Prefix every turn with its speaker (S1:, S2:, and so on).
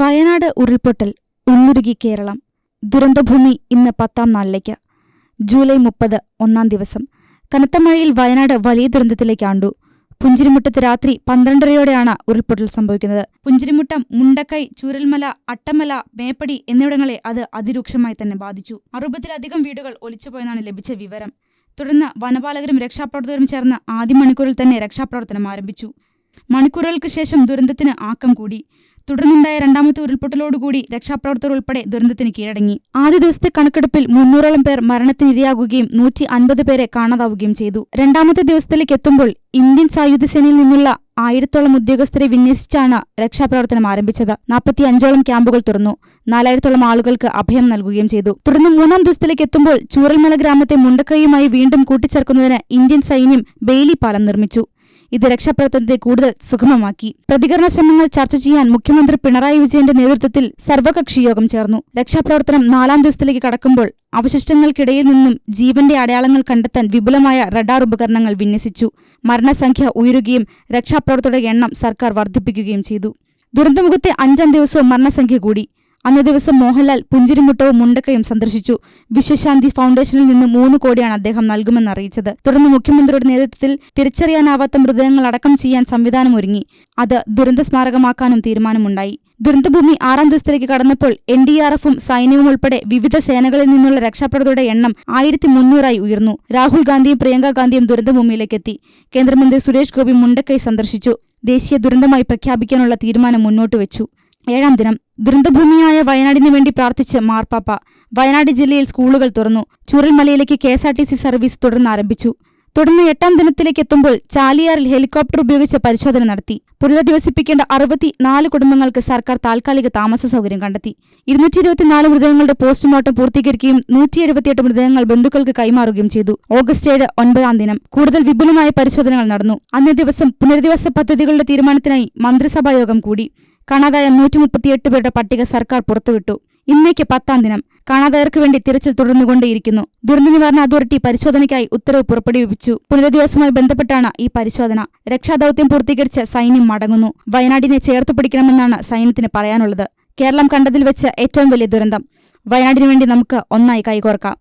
S1: വയനാട് ഉരുൾപൊട്ടൽ ഉള്ളുരുകി കേരളം ദുരന്തഭൂമി ഇന്ന് പത്താം നാളിലേക്ക്. ജൂലൈ മുപ്പത് ഒന്നാം ദിവസം. കനത്ത മഴയിൽ വയനാട് വലിയ ദുരന്തത്തിലേക്ക് ആണ്ടു. പുഞ്ചിരിമുട്ടത്ത് രാത്രി പന്ത്രണ്ടരയോടെയാണ് ഉരുൾപൊട്ടൽ സംഭവിക്കുന്നത്. പുഞ്ചിരിമുട്ടം മുണ്ടക്കൈ ചൂരൽമല അട്ടമല മേപ്പടി എന്നിവിടങ്ങളെ അത് അതിരൂക്ഷമായി തന്നെ ബാധിച്ചു. അറുപതിലധികം വീടുകൾ ഒലിച്ചുപോയെന്നാണ് ലഭിച്ച വിവരം. തുടർന്ന് വനപാലകരും രക്ഷാപ്രവർത്തകരും ചേർന്ന് ആദ്യ മണിക്കൂറിൽ തന്നെ രക്ഷാപ്രവർത്തനം ആരംഭിച്ചു. മണിക്കൂറുകൾക്ക് ശേഷം ദുരന്തത്തിന് ആക്കം കൂടി. തുടർന്നുണ്ടായ രണ്ടാമത്തെ ഉരുൾപൊട്ടലോടുകൂടി രക്ഷാപ്രവർത്തകർ ഉൾപ്പെടെ ദുരന്തത്തിന് കീഴടങ്ങി. ആദ്യ ദിവസത്തെ കണക്കെടുപ്പിൽ മുന്നൂറോളം പേർ മരണത്തിനിരയാകുകയും നൂറ്റി അൻപത് പേരെ കാണാതാവുകയും ചെയ്തു. രണ്ടാമത്തെ ദിവസത്തിലേക്ക് എത്തുമ്പോൾ ഇന്ത്യൻ സായുധ സേനയിൽ നിന്നുള്ള ആയിരത്തോളം ഉദ്യോഗസ്ഥരെ വിന്യസിച്ചാണ് രക്ഷാപ്രവർത്തനം ആരംഭിച്ചത്. നാൽപ്പത്തി അഞ്ചോളം ക്യാമ്പുകൾ തുറന്നു. നാലായിരത്തോളം ആളുകൾക്ക് അഭയം നൽകുകയും ചെയ്തു. തുടർന്ന് മൂന്നാം ദിവസത്തിലേക്ക് എത്തുമ്പോൾ ചൂരൽമല ഗ്രാമത്തെ മുണ്ടക്കൈയുമായി വീണ്ടും കൂട്ടിച്ചേർക്കുന്നതിന് ഇന്ത്യൻ സൈന്യം ബെയിലി പാലം നിർമ്മിച്ചു. ഇത് രക്ഷാപ്രവർത്തനത്തെ കൂടുതൽ സുഗമമാക്കി. പ്രതികരണ ശ്രമങ്ങൾ ചർച്ച ചെയ്യാൻ മുഖ്യമന്ത്രി പിണറായി വിജയന്റെ നേതൃത്വത്തിൽ സർവകക്ഷി യോഗം ചേർന്നു. രക്ഷാപ്രവർത്തനം നാലാം ദിവസത്തിലേക്ക് കടക്കുമ്പോൾ അവശിഷ്ടങ്ങൾക്കിടയിൽ നിന്നും ജീവന്റെ അടയാളങ്ങൾ കണ്ടെത്താൻ വിപുലമായ റഡാർ ഉപകരണങ്ങൾ വിന്യസിച്ചു. മരണസംഖ്യ ഉയരുകയും രക്ഷാപ്രവർത്തകരുടെ എണ്ണം സർക്കാർ വർദ്ധിപ്പിക്കുകയും ചെയ്തു. ദുരന്തമുഖത്തെ അഞ്ചാം ദിവസവും മരണസംഖ്യ കൂടി. അന്നേ ദിവസം മോഹൻലാൽ പുഞ്ചിരിമുട്ടവും മുണ്ടക്കയും സന്ദർശിച്ചു. വിശ്വശാന്തി ഫൗണ്ടേഷനിൽ നിന്ന് മൂന്ന് കോടിയാണ് അദ്ദേഹം നൽകുമെന്ന് അറിയിച്ചത്. തുടർന്ന് മുഖ്യമന്ത്രിയുടെ നേതൃത്വത്തിൽ തിരിച്ചറിയാനാവാത്ത മൃതദേഹങ്ങൾ അടക്കം ചെയ്യാൻ സംവിധാനം ഒരുങ്ങി. അത് ദുരന്ത സ്മാരകമാക്കാനും തീരുമാനമുണ്ടായി. ദുരന്തഭൂമി ആറാം ദിവസത്തിലേക്ക് കടന്നപ്പോൾ എൻ ഡി ആർ എഫും സൈന്യവും ഉൾപ്പെടെ വിവിധ സേനകളിൽ നിന്നുള്ള രക്ഷാപ്രവർത്തകരുടെ എണ്ണം ആയിരത്തി മുന്നൂറായി ഉയർന്നു. രാഹുൽ ഗാന്ധിയും പ്രിയങ്ക ഗാന്ധിയും ദുരന്തഭൂമിയിലേക്കെത്തി കേന്ദ്രമന്ത്രി സുരേഷ് ഗോപി മുണ്ടക്കൈ സന്ദർശിച്ചു. ദേശീയ ദുരന്തമായി പ്രഖ്യാപിക്കാനുള്ള തീരുമാനം മുന്നോട്ട് വെച്ചു. ഏഴാം ദിനം ദുരന്തഭൂമിയായ വയനാടിനു വേണ്ടി പ്രാർത്ഥിച്ച് മാർപ്പാപ്പ. വയനാട് ജില്ലയിൽ സ്കൂളുകൾ തുറന്നു. ചൂരൽമലയിലേക്ക് K S R T C service തുടർന്ന് ആരംഭിച്ചു. തുടർന്ന് എട്ടാം ദിനത്തിലേക്ക് എത്തുമ്പോൾ ചാലിയാറിൽ ഹെലികോപ്റ്റർ ഉപയോഗിച്ച് പരിശോധന നടത്തി. പുനരധിവസിപ്പിക്കേണ്ട അറുപത്തി നാല് കുടുംബങ്ങൾക്ക് സർക്കാർ താൽക്കാലിക താമസ സൗകര്യം കണ്ടെത്തി. ഇരുന്നൂറ്റി ഇരുപത്തിനാല് മൃതദേഹങ്ങളുടെ പോസ്റ്റ്മോർട്ടം പൂർത്തീകരിക്കുകയും നൂറ്റി എഴുപത്തിയെട്ട് മൃതദേഹങ്ങൾ ബന്ധുക്കൾക്ക് കൈമാറുകയും ചെയ്തു. ഓഗസ്റ്റ് ഏഴ് ഒൻപതാം ദിനം കൂടുതൽ വിപുലമായ പരിശോധനകൾ നടന്നു. അന്നേ ദിവസം പുനരധിവാസ പദ്ധതികളുടെ തീരുമാനത്തിനായി മന്ത്രിസഭാ യോഗം കൂടി. കാണാതായ നൂറ്റി മുപ്പത്തിയെട്ട് പേരുടെ പട്ടിക സർക്കാർ പുറത്തുവിട്ടു. ഇന്നേക്ക് പത്താം ദിനം. കാണാതായർക്ക് വേണ്ടി തിരച്ചിൽ തുടർന്നുകൊണ്ടേയിരിക്കുന്നു. ദുരന്ത നിവാരണ അതോറിറ്റി പരിശോധനയ്ക്കായി ഉത്തരവ് പുറപ്പെടുവിച്ചു പുനരധിവാസവുമായി ബന്ധപ്പെട്ടാണ് ഈ പരിശോധന. രക്ഷാദൌത്യം പൂർത്തീകരിച്ച് സൈന്യം മടങ്ങുന്നു. വയനാടിനെ ചേർത്ത് പിടിക്കണമെന്നാണ് സൈന്യത്തിന് പറയാനുള്ളത്. കേരളം കണ്ടതിൽ വെച്ച് ഏറ്റവും വലിയ ദുരന്തം. വയനാടിനു വേണ്ടി നമുക്ക് ഒന്നായി കൈകോർക്കാം.